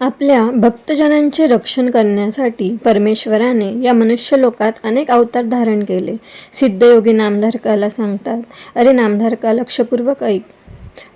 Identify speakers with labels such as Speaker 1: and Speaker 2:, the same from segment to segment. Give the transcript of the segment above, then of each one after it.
Speaker 1: आपल्या भक्तजनांचे रक्षण करण्यासाठी परमेश्वराने या मनुष्यलोकात अनेक अवतार धारण केले. सिद्धयोगी नामधारकाला सांगतात अरे नामधारका लक्षपूर्वक ऐक.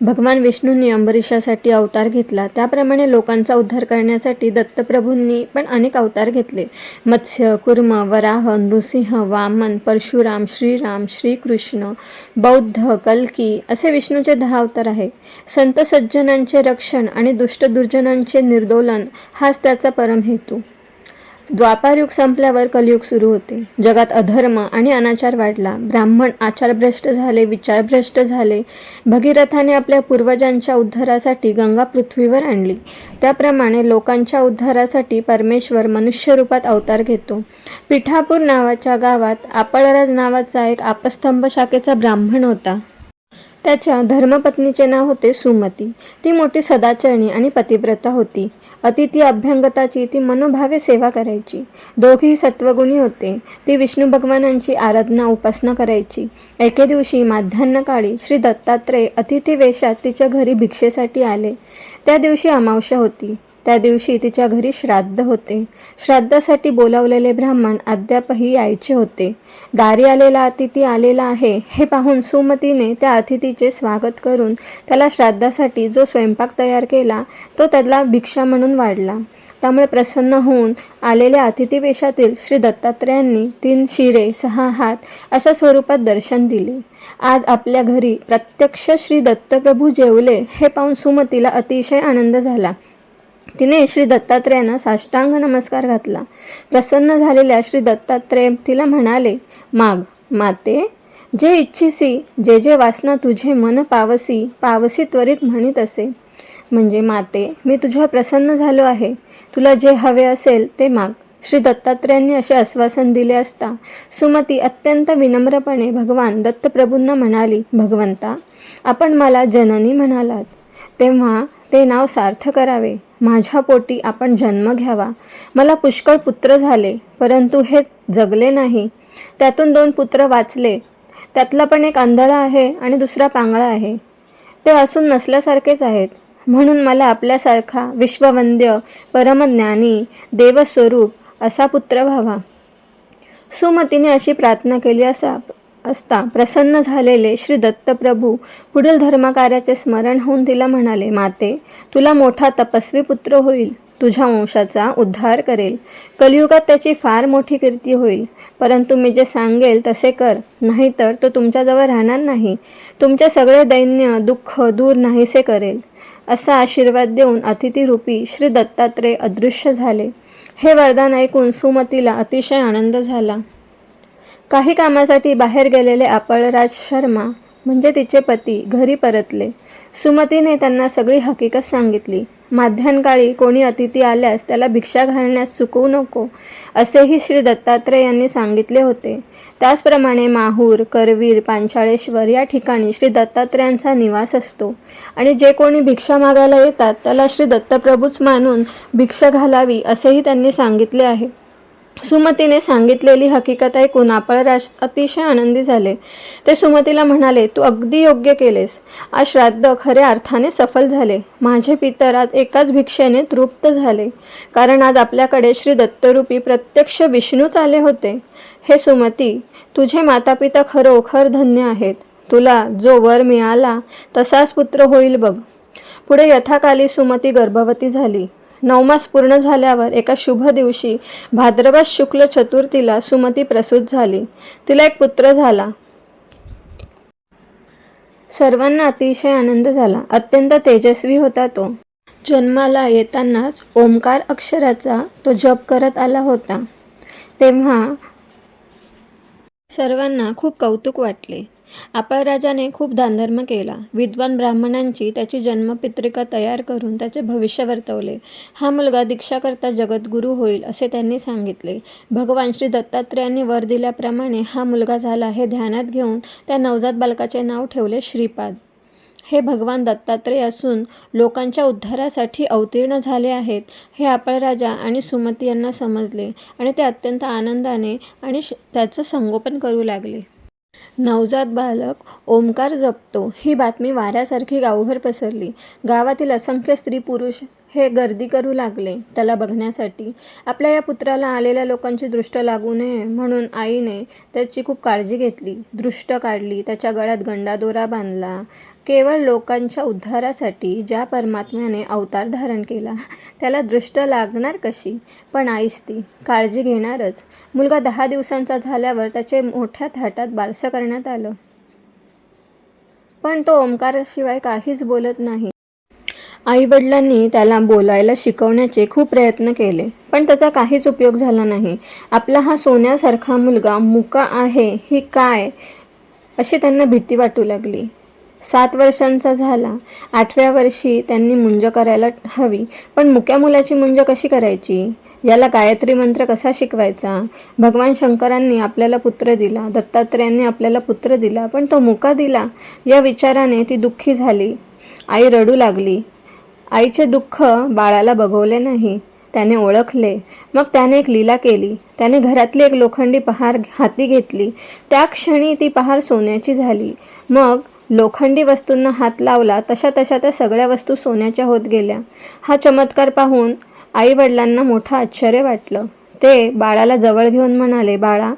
Speaker 1: भगवान विष्णूंनी अंबरीषासाठी अवतार घेतला. त्याप्रमाणे लोकांचा उद्धार करण्यासाठी दत्तप्रभूंनी पण अनेक अवतार घेतले. मत्स्य कुर्म वराह नृसिंह वामन परशुराम श्रीराम श्रीकृष्ण बौद्ध कल्की असे विष्णूचे दहा अवतार आहे संत सज्जनांचे रक्षण आणि दुष्ट दुर्जनांचे निर्दोलन हाच त्याचा परमहेतू द्वापारयुग संपल्यावर कलियुग सुरू होते. जगात अधर्म आणि अनाचार वाढला. ब्राह्मण आचारभ्रष्ट झाले विचारभ्रष्ट झाले. भगीरथाने आपल्या पूर्वजांच्या उद्धारासाठी गंगा पृथ्वीवर आणली. त्याप्रमाणे लोकांच्या उद्धारासाठी परमेश्वर मनुष्य रूपात अवतार घेतो. पिठापूर नावाच्या गावात आपळराज नावाचा एक आपस्तंभ शाखेचा ब्राह्मण होता. त्याच्या धर्मपत्नीचे नाव होते सुमती. ती मोठी सदाचरणी आणि पतिव्रता होती. अतिथी अभ्यंगताची ती मनोभावे सेवा करायची. दोघेही सत्वगुणी होते. ती विष्णू भगवानांची आराधना उपासना करायची. एके दिवशी माध्यान्हकाळी श्री दत्तात्रय अतिथी वेशात तिच्या घरी भिक्षेसाठी आले. त्या दिवशी अमावस्या होती. त्या दिवशी तिच्या घरी श्राद्ध होते. श्राद्धासाठी बोलावलेले ब्राह्मण अद्यापही यायचे होते. दारी आलेला अतिथी आलेला आहे हे पाहून सुमतीने त्या अतिथीचे स्वागत करून त्याला श्राद्धासाठी जो स्वयंपाक तयार केला तो त्याला भिक्षा म्हणून वाढला. त्यामुळे प्रसन्न होऊन आलेल्या अतिथीवेशातील श्री दत्तात्रयांनी तीन शिरे सहा हात अशा स्वरूपात दर्शन दिले. आज आपल्या घरी प्रत्यक्ष श्री दत्तप्रभू जेवले हे पाहून सुमतीला अतिशय आनंद झाला. तिने श्री दत्तात्रेयांना साष्टांग नमस्कार घातला. प्रसन्न झालेल्या श्री दत्तात्रेय तिला म्हणाले माग माते जे इच्छिसी जे जे वासना तुझे मन पावसी पावसी त्वरित म्हणीत असे. म्हणजे माते मी तुझ्या प्रसन्न झालो आहे. तुला जे हवे असेल ते माग श्री दत्तात्रेयांनी असे आश्वासन दिले असता सुमती अत्यंत विनम्रपणे भगवान दत्तप्रभूंना म्हणाली भगवंता आपण मला जननी म्हणालात. तेव्हा ते नाव सार्थ करावे. माझ्या पोटी आपण जन्म घ्यावा. मला पुष्कळ पुत्र झाले परंतु हे जगले नाही. त्यातून दोन पुत्र वाचले. त्यातला पण एक आंधळा आहे आणि दुसरा पांगळा आहे. ते असून नसल्यासारखेच आहेत. म्हणून मला आपल्यासारखा विश्ववंद्य परमज्ञानी देवस्वरूप असा पुत्र व्हावा. सुमतीने अशी प्रार्थना केली असा असता प्रसन्न झालेले श्री दत्तप्रभू पुढील धर्मकार्याचे स्मरण होऊन तिला म्हणाले माते तुला मोठा तपस्वी पुत्र होईल. तुझ्या वंशाचा उद्धार करेल. कलियुगात त्याची फार मोठी कीर्ती होईल. परंतु मी जे सांगेल तसे कर. नाहीतर तो तुमच्याजवळ राहणार नाही. तुमचे सगळे दैन्य दुःख दूर नाहीसे करेल. असा आशीर्वाद देऊन अतिथीरूपी श्री दत्तात्रय अदृश्य झाले. हे वरदान ऐकून सुमतीला अतिशय आनंद झाला. काही कामासाठी बाहेर गेलेले आपळराज शर्मा म्हणजे तिचे पती घरी परतले. सुमतीने त्यांना सगळी हकीकत सांगितली. माध्यान्हकाळी कोणी अतिथी आल्यास त्याला भिक्षा घालण्यास चुकवू नको असेही श्री दत्तात्रय यांनी सांगितले होते. त्याचप्रमाणे माहूर करवीर पांचाळेश्वर या ठिकाणी श्री दत्तात्रयांचा निवास असतो आणि जे कोणी भिक्षा मागायला येतात त्याला श्री दत्तप्रभूच मानून भिक्षा घालावी असेही त्यांनी सांगितले आहे. सुमतीने सांगितलेली हकीकत ऐकून आपळराज अतिशय आनंदी झाले. ते सुमतीला म्हणाले तू अगदी योग्य केलेस. आज श्राद्ध खऱ्या अर्थाने सफल झाले. माझे पितर आज एकाच भिक्षेने तृप्त झाले. कारण आज आपल्याकडे श्री दत्तरूपी प्रत्यक्ष विष्णूच आले होते. हे सुमती तुझे मातापिता खरोखर धन्य आहेत. तुला जो वर मिळाला तसाच पुत्र होईल बघ. पुढे यथाकाली सुमती गर्भवती झाली. नवमास पूर्ण झाल्यावर एका शुभ दिवशी भाद्रवास शुक्ल चतुर्थीला सुमती प्रसूत झाली. तिला एक पुत्र झाला. सर्वांना अतिशय आनंद झाला. अत्यंत तेजस्वी होता तो. जन्माला येतानाच ओंकार अक्षराचा तो जप करत आला होता. तेव्हा सर्वांना खूप कौतुक वाटले. राजाने खूप दानधर्म केला. विद्वान ब्राह्मणांची त्याची जन्मपित्रिका तयार करून त्याचे भविष्य वर्तवले. हा मुलगा दीक्षाकरता जगद्गुरू होईल असे त्यांनी सांगितले. भगवान श्री दत्तात्रेयांनी वर दिल्याप्रमाणे हा मुलगा झाला हे ध्यानात घेऊन त्या नवजात बालकाचे नाव ठेवले श्रीपाद. हे भगवान दत्तात्रेय असून लोकांच्या उद्धारासाठी अवतीर्ण झाले आहेत हे आपळराजा आणि सुमती यांना समजले आणि ते अत्यंत आनंदाने आणि त्याचं संगोपन करू लागले. नवजात बालक ओंकार जपतो. ही बातमी वाऱ्यासारखी गावभर पसरली. गावातील असंख्य स्त्री पुरुष हे गर्दी करू लागले. त्याला बघण्यासाठी आपल्या या पुत्राला आलेल्या लोकांची दृष्ट लागू नये म्हणून आईने त्याची खूप काळजी घेतली. दृष्ट काढली. त्याच्या गळ्यात गंडादोरा बांधला. केवळ लोकांच्या उद्धारासाठी ज्या परमात्म्याने अवतार धारण केला त्याला दृष्ट लागणार कशी? पण आईस ती काळजी घेणारच. मुलगा दहा दिवसांचा झाल्यावर त्याचे मोठ्या थाटात बारसं करण्यात आलं. पण तो ओंकाराशिवाय काहीच बोलत नाही. आईवडिलांनी त्याला बोलायला शिकवण्याचे खूप प्रयत्न केले पण त्याचा काहीच उपयोग झाला नाही. आपला हा सोन्यासारखा मुलगा मुका आहे ही काय? अशी त्यांना भीती वाटू लागली. सात वर्षांचा झाला. आठव्या वर्षी त्यांनी मुंज करायला हवी. पण मुक्या मुलाची मुंज कशी करायची? याला गायत्री मंत्र कसा शिकवायचा? भगवान शंकरांनी आपल्याला पुत्र दिला. दत्तात्रेयांनी आपल्याला पुत्र दिला. पण तो मुका दिला. या विचाराने ती दुःखी झाली. आई रडू लागली. आईचे दुःख बाळाला बघवले नाही. त्याने ओळखले. मग त्याने एक लीला केली. त्याने घरातली एक लोखंडी पहार हाती घेतली. त्या क्षणी ती पहार सोन्याची झाली. मग लोखंडी वस्तूंना हात लावला तशा तशा त्या सगळ्या वस्तू सोन्याच्या होत गेल्या. हा चमत्कार पाहून आईवडिलांना मोठं आश्चर्य वाटलं. ते बाळाला जवळ घेऊन म्हणाले बाळा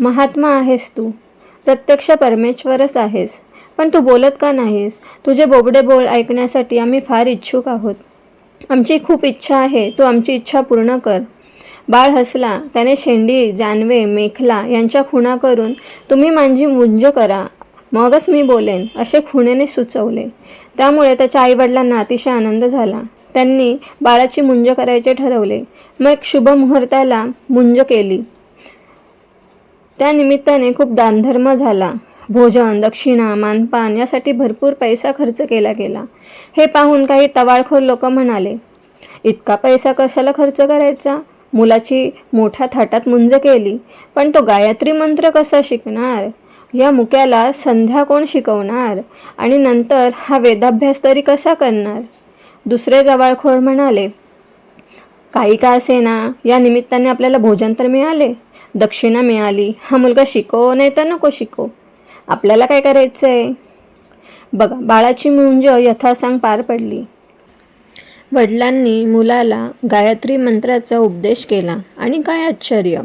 Speaker 1: महात्मा आहेस तू. प्रत्यक्ष परमेश्वरच आहेस. पण तू बोलत का नाहीस? तुझे बोबडे बोल ऐकण्यासाठी आम्ही फार इच्छुक आहोत. आमची खूप इच्छा आहे. तू आमची इच्छा पूर्ण कर. बाळ हसला. त्याने शेंडी जानवे मेखला यांच्या खुणा करून तुम्ही माझी मुंज करा. मगच मी बोलेन असे खुणेने सुचवले. त्यामुळे त्याच्या आईवडिलांना अतिशय आनंद झाला. त्यांनी बाळाची मुंज करायचे ठरवले. मग एक शुभ मुहूर्ताला मुंज केली. त्या निमित्ताने खूप दानधर्म झाला. भोजन दक्षिणा मानपान यासाठी भरपूर पैसा खर्च केला गेला. हे पाहून काही तवाळखोर लोक म्हणाले इतका पैसा कशाला खर्च करायचा? मुलाची मोठ्या थाटात मुंज केली. पण तो गायत्री मंत्र कसा शिकणार? या मुक्याला संध्या कोण शिकवणार? आणि नंतर हा वेदाभ्यास तरी कसा करणार? दुसरे गवाळखोर म्हणाले काही का असेना या निमित्ताने आपल्याला भोजन तर मिळाले. दक्षिणा मिळाली. हा मुलगा शिको नाही तर नको शिको. आपल्याला काय करायचं आहे बघा बाळाची मुंज यथासांग पार पडली. वडिलांनी मुलाला गायत्री मंत्राचा उपदेश केला आणि काय आश्चर्य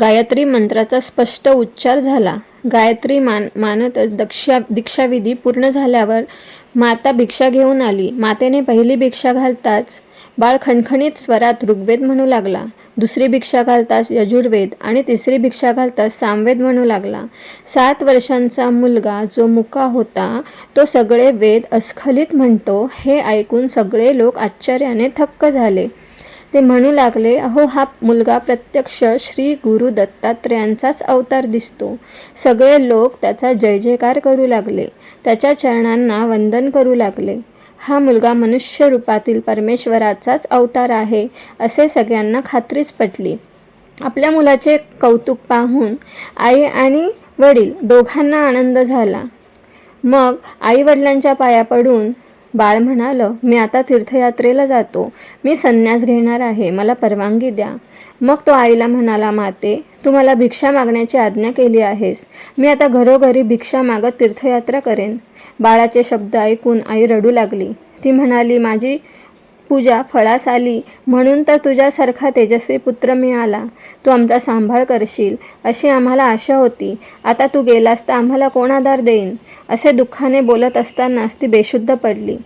Speaker 1: गायत्री मंत्राचा स्पष्ट उच्चार झाला. गायत्री मान मानतच दक्षा दीक्षाविधी पूर्ण झाल्यावर माता भिक्षा घेऊन आली. मातेने पहिली भिक्षा घालताच बाळ खणखणीत स्वरात ऋग्वेद म्हणू लागला. दुसरी भिक्षा घालताच यजुर्वेद आणि तिसरी भिक्षा घालताच सामवेद म्हणू लागला. सात वर्षांचा मुलगा जो मुका होता तो सगळे वेद अस्खलित म्हणतो हे ऐकून सगळे लोक आश्चर्याने थक्क झाले. ते म्हणू लागले अहो हा मुलगा प्रत्यक्ष श्री गुरु दत्तात्रेयांचाच अवतार दिसतो. सगळे लोक त्याचा जय जयकार करू लागले. त्याच्या चरणांना वंदन करू लागले. हा मुलगा मनुष्य रूपातील परमेश्वराचाच अवतार आहे असे सगळ्यांना खात्रीच पटली. आपल्या मुलाचे कौतुक पाहून आई आणि वडील दोघांना आनंद झाला. मग आईवडिलांच्या पाया पडून बाळ म्हणालं मी आता तीर्थयात्रेला जातो. मी संन्यास घेणार आहे. मला परवानगी द्या. मग तो आईला म्हणाला माते तू मला भिक्षा मागण्याची आज्ञा केली आहेस. मी आता घरोघरी भिक्षा मागत तीर्थयात्रा करेन. बाळाचे शब्द ऐकून आई रडू लागली. ती म्हणाली माझी पूजा फळास आली. म्हणून तर तुझ्यासारखा तेजस्वी पुत्र मिळाला. तू आमचा सांभाळ करशील अशी आम्हाला आशा होती. आता तू गेलास तर आम्हाला कोण आधार देईन? असे दुःखाने बोलत असतानाच ती बेशुद्ध पडली.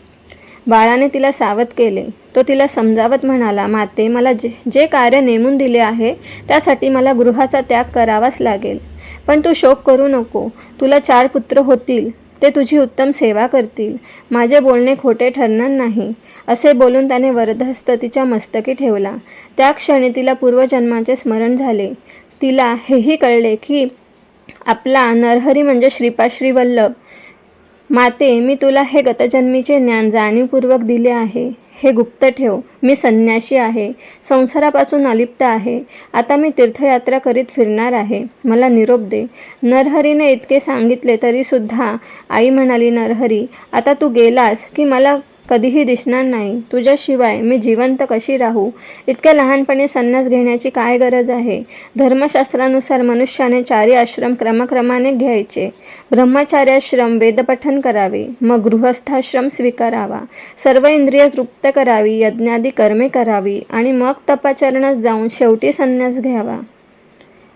Speaker 1: बाळाने तिला सावध केले. तो तिला समजावत म्हणाला माते मला जे जे कार्य नेमून दिले आहे त्यासाठी मला गृहाचा त्याग करावाच लागेल. पण तू शोक करू नको. तुला चार पुत्र होतील. ते तुझी उत्तम सेवा करतील. माझे बोलणे खोटे ठरणार नाही. असे बोलून त्याने वरदहस्त तिच्या मस्तकी ठेवला. त्या क्षणी तिला पूर्वजन्माचे स्मरण झाले. तिला हेही कळले की आपला नरहरी म्हणजे श्रीपाश्री वल्लभ माते मी तुला हे गतजन्मीचे ज्ञान जाणीवपूर्वक दिले आहे. हे गुप्त ठेव. मी संन्याशी आहे. संसारापासून अलिप्त आहे. आता मी तीर्थयात्रा करीत फिरणार आहे. मला निरोप दे. नरहरीने इतके सांगितले तरीसुद्धा आई म्हणाली नरहरी आता तू गेलास की मला कधीही दिसणार नाही. तुझ्याशिवाय मी जिवंत कशी राहू? इतक्या लहानपणी संन्यास घेण्याची काय गरज आहे? धर्मशास्त्रानुसार मनुष्याने चारी आश्रम क्रमक्रमाने घ्यायचे. ब्रह्मचार्याश्रम वेदपठन करावे. मग गृहस्थाश्रम स्वीकारावा. सर्व इंद्रिय तृप्त करावी. यज्ञादी कर्मे करावी. आणि मग तपाचरणास जाऊन शेवटी संन्यास घ्यावा.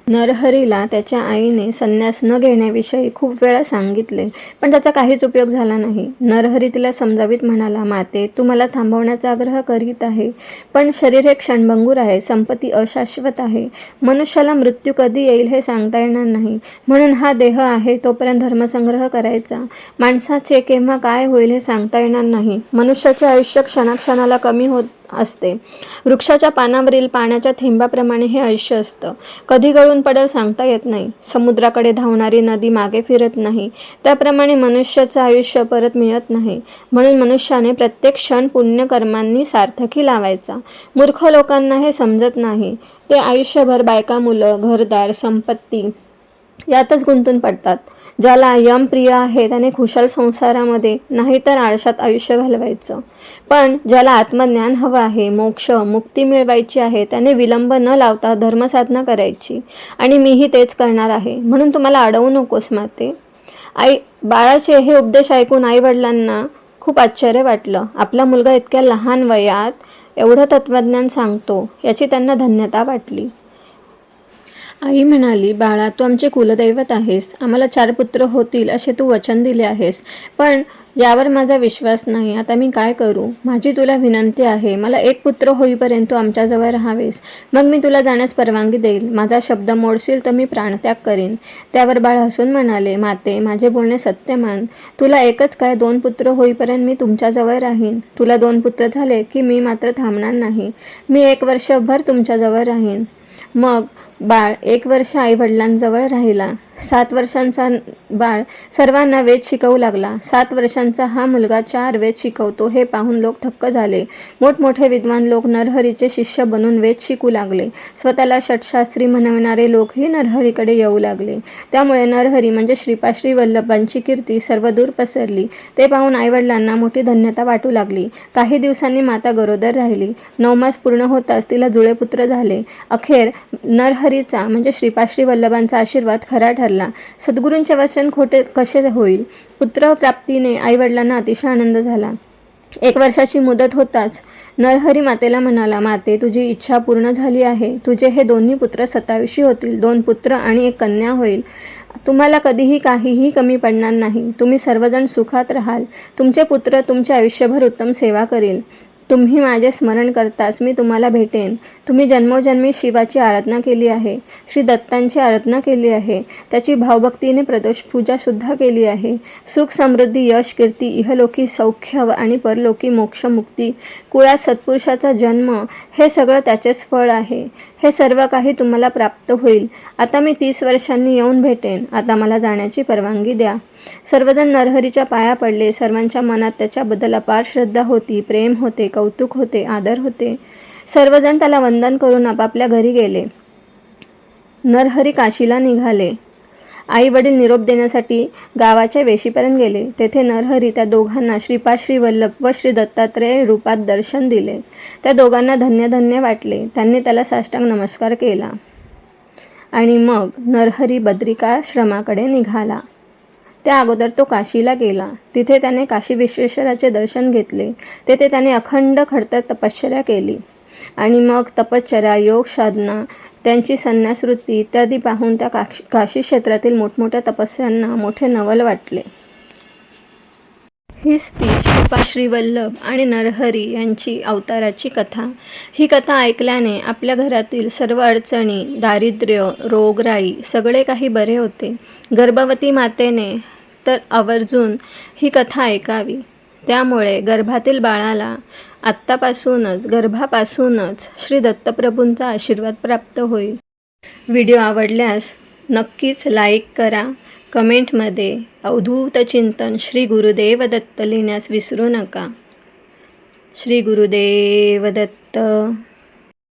Speaker 1: नरहरीला त्याच्या आईने संन्यास न घेण्याविषयी खूप वेळा सांगितले पण त्याचा काहीच उपयोग झाला नाही. नरहरी तिला समजावीत म्हणाला माते तू मला थांबवण्याचा आग्रह करीत आहे पण शरीर हे क्षणभंगूर आहे संपत्ती अशाश्वत आहे. मनुष्याला मृत्यू कधी येईल हे सांगता येणार नाही. म्हणून हा देह आहे तोपर्यंत धर्मसंग्रह करायचा. माणसाचे केव्हा काय होईल हे सांगता येणार नाही. मनुष्याचे आयुष्य क्षणाक्षणाला कमी होत असते. वृक्षाच्या पानावरील पाण्याच्या थेंबाप्रमाणे हे आयुष्य असतं. कधी गळून पडेल सांगता येत नाही. समुद्राकडे धावणारी नदी मागे फिरत नाही. त्याप्रमाणे मनुष्याचं आयुष्य परत मिळत नाही. म्हणून मनुष्याने प्रत्येक क्षण पुण्यकर्मांनी सार्थकी लावायचा. मूर्ख लोकांना हे समजत नाही. ते आयुष्यभर बायका मुलं घरदार संपत्ती यातच गुंतून पडतात. ज्याला यम प्रिय आहे त्याने खुशाल संसारामध्ये नाहीतर आळशात आयुष्य घालवायचं. पण ज्याला आत्मज्ञान हवं आहे मोक्ष मुक्ती मिळवायची आहे त्याने विलंब न लावता धर्मसाधना करायची. आणि मीही तेच करणार आहे. म्हणून तुम्हाला अडवू नकोस माते. आई बाळाचे हे उपदेश ऐकून आईवडिलांना खूप आश्चर्य वाटलं. आपला मुलगा इतक्या लहान वयात एवढं तत्त्वज्ञान सांगतो याची त्यांना धन्यता वाटली. आई म्हणाली बाळा तू आमचे कुलदैवत आहेस. आम्हाला चार पुत्र होतील असे तू वचन दिले आहेस. पण यावर माझा विश्वास नाही. आता मी काय करू? माझी तुला विनंती आहे. मला एक पुत्र होईपर्यंत तू आमच्याजवळ राहावेस. मग मी तुला जाण्यास परवानगी देईल. माझा शब्द मोडशील तर मी प्राणत्याग करीन. त्यावर बाळ हसून म्हणाले माते माझे बोलणे सत्य मान. तुला एकच काय? दोन पुत्र होईपर्यंत मी तुमच्याजवळ राहीन. तुला दोन पुत्र झाले की मी मात्र थांबणार नाही. मी एक वर्षभर तुमच्याजवळ राहीन. मग बाळ एक वर्ष आईवडिलांजवळ राहिला. सात वर्षांचा बाळ सर्वांना वेद शिकवू लागला. सात वर्षांचा हा मुलगा चार वेद शिकवतो हे पाहून लोक थक्क झाले. मोठमोठे विद्वान लोक नरहरीचे शिष्य बनून वेद शिकू लागले. स्वतःला षटशास्त्री म्हणवणारे लोकही नरहरीकडे येऊ लागले. त्यामुळे नरहरी म्हणजे श्रीपाश्री वल्लभांची कीर्ती सर्वदूर पसरली. ते पाहून आईवडिलांना मोठी धन्यता वाटू लागली. काही दिवसांनी माता गरोदर राहिली. नऊ मास पूर्ण होताच तिला जुळे पुत्र झाले. अखेर नरहरीचा म्हणजे श्रीपाश्री वल्लभांचा आशीर्वाद खरा ठरला. सद्गुरूंचे वचन खोटे कसे होईल? पुत्रप्राप्तीने आईवडिलांना अतिशय आनंद झाला. एक वर्षाची मुदत होताच नरहरी मातेला म्हणाला माते तुझी इच्छा पूर्ण झाली आहे. तुझे हे दोन्ही पुत्र सत्तावीशी होतील. दोन पुत्र आणि एक कन्या होईल. तुम्हाला कधीही काहीही कमी पडणार नाही. तुम्ही सर्वजण सुखात राहाल. तुमचे पुत्र तुमचे आयुष्यभर उत्तम सेवा करील. तुम्ही माझे स्मरण करताच मी तुम्हाला भेटेन. तुम्ही जन्मोजन्मी शिवाची आराधना केली आहे. श्री दत्तांची आराधना केली आहे. त्याची भावभक्तीने प्रदोष पूजासुद्धा केली आहे. सुख समृद्धी यश कीर्ती इहलोकी सौख्य आणि परलोकी मोक्ष मुक्ती कुळात सत्पुरुषाचा जन्म हे सगळं त्याचेच फळ आहे. हे सर्व काही तुम्हाला प्राप्त होईल. आता मी तीस वर्षांनी येऊन भेटेन. आता मला जाण्याची परवानगी द्या. सर्वजण नरहरीच्या पाया पडले. सर्वांच्या मनात त्याच्याबद्दल अपार श्रद्धा होती प्रेम होते कौतुक होते आदर होते. सर्वजण त्याला वंदन करून आपापल्या घरी गेले. नरहरी काशीला निघाले. आई वडील निरोप देण्यासाठी गावाच्या वेशीपर्यंत गेले. तेथे नरहरी त्या दोघांना श्रीपाद श्री वल्लभ व श्री दत्तात्रेय रूपात दर्शन दिले. त्या दोघांना धन्य धन्य वाटले. त्यांनी त्याला साष्टांग नमस्कार केला. आणि मग नरहरी बद्रिकाश्रमाकडे निघाला. त्या अगोदर तो काशीला गेला. तिथे त्याने काशी विश्वेश्वराचे दर्शन घेतले. तेथे त्याने अखंड खडतर तपश्चर्या केली. आणि मग तपश्चर्या योग साधना त्यांची संन्यासवृत्ती इत्यादी पाहून त्या काशी काशी क्षेत्रातील मोठमोठ्या तपस्यांना मोठे नवल वाटले. हीच ती श्रीपाश्री वल्लभ आणि नरहरी यांची अवताराची कथा. ही कथा ऐकल्याने आपल्या घरातील सर्व अडचणी दारिद्र्य रोगराई सगळे काही बरे होते. गर्भवती मातेने तर आवर्जून ही कथा ऐकावी. त्यामुळे गर्भातील बाळाला आत्तापासूनच गर्भापासूनच श्री दत्तप्रभूंचा आशीर्वाद प्राप्त होईल. व्हिडिओ आवडल्यास नक्कीच लाईक करा. कमेंटमध्ये अवधूत चिंतन श्री गुरुदेव दत्त लिहिण्यास विसरू नका. श्री गुरुदेव दत्त